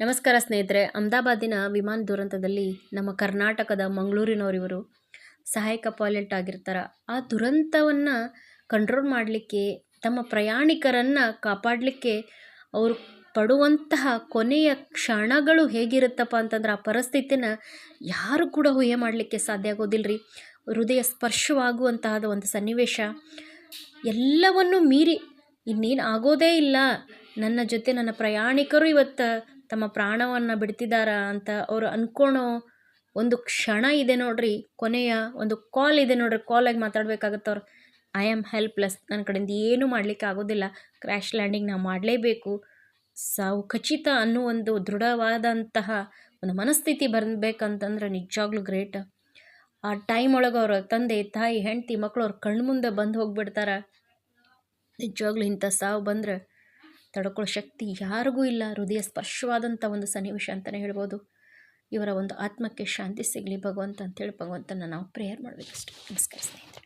ನಮಸ್ಕಾರ ಸ್ನೇಹಿತರೆ, ಅಹಮದಾಬಾದಿನ ವಿಮಾನ ದುರಂತದಲ್ಲಿ ನಮ್ಮ ಕರ್ನಾಟಕದ ಮಂಗಳೂರಿನವರಿವರು ಸಹಾಯಕ ಪೈಲಟ್ ಆಗಿರ್ತಾರೆ. ಆ ದುರಂತವನ್ನು ಕಂಟ್ರೋಲ್ ಮಾಡಲಿಕ್ಕೆ, ತಮ್ಮ ಪ್ರಯಾಣಿಕರನ್ನು ಕಾಪಾಡಲಿಕ್ಕೆ ಅವರು ಪಡುವಂತಹ ಕೊನೆಯ ಕ್ಷಣಗಳು ಹೇಗಿರುತ್ತಪ್ಪ ಅಂತಂದ್ರೆ ಆ ಪರಿಸ್ಥಿತಿನ ಯಾರು ಕೂಡ ಊಹೆ ಮಾಡಲಿಕ್ಕೆ ಸಾಧ್ಯ ಆಗೋದಿಲ್ಲರಿ ಹೃದಯ ಸ್ಪರ್ಶವಾಗುವಂತಹದ ಒಂದು ಸನ್ನಿವೇಶ. ಎಲ್ಲವನ್ನು ಮೀರಿ ಇನ್ನೇನು ಆಗೋದೇ ಇಲ್ಲ. ನನ್ನ ಜೊತೆ ನನ್ನ ಪ್ರಯಾಣಿಕರು ಇವತ್ತು ತಮ್ಮ ಪ್ರಾಣವನ್ನು ಬಿಡ್ತಿದ್ದಾರ ಅಂತ ಅವರು ಅನ್ಕೊಳೋ ಒಂದು ಕ್ಷಣ ಇದೆ ನೋಡ್ರಿ, ಕೊನೆಯ ಒಂದು ಕಾಲ್ ಇದೆ ನೋಡ್ರಿ ಕಾಲಾಗಿ ಮಾತಾಡ್ಬೇಕಾಗತ್ತೆ ಅವ್ರು. ಐ ಆಮ್ ಹೆಲ್ಪ್ಲೆಸ್ ನನ್ನ ಕಡೆಯಿಂದ ಏನೂ ಮಾಡಲಿಕ್ಕೆ ಆಗೋದಿಲ್ಲ. ಕ್ರ್ಯಾಶ್ ಲ್ಯಾಂಡಿಂಗ್ ನಾವು ಮಾಡಲೇಬೇಕು. ಸಾವು ಖಚಿತ ಅನ್ನೋ ಒಂದು ದೃಢವಾದಂತಹ ಒಂದು ಮನಸ್ಥಿತಿ ಬರಬೇಕಂತಂದ್ರೆ ನಿಜವಾಗ್ಲೂ ಗ್ರೇಟ್. ಆ ಟೈಮ್ ಒಳಗೆ ಅವ್ರ ತಂದೆ, ತಾಯಿ, ಹೆಂಡತಿ ಮಕ್ಕಳು ಅವ್ರ ಕಣ್ಮುಂದೆ ಬಂದು ಹೋಗ್ಬಿಡ್ತಾರೆ. ನಿಜವಾಗ್ಲೂ ಇಂಥ ಸಾವು ಬಂದ್ರೆ ತಡ್ಕೊಳ್ಳೋ ಶಕ್ತಿ ಯಾರಿಗೂ ಇಲ್ಲ. ಹೃದಯ ಸ್ಪರ್ಶವಾದಂಥ ಒಂದು ಸನ್ನಿವೇಶ ಅಂತಲೇ ಹೇಳ್ಬೋದು. ಇವರ ಒಂದು ಆತ್ಮಕ್ಕೆ ಶಾಂತಿ ಸಿಗಲಿ ಭಗವಂತ ಅಂತೇಳಿ ಭಗವಂತನ ನಾವು ಪ್ರೇಯರ್ ಮಾಡಬೇಕಷ್ಟೆ. ನಮಸ್ಕಾರ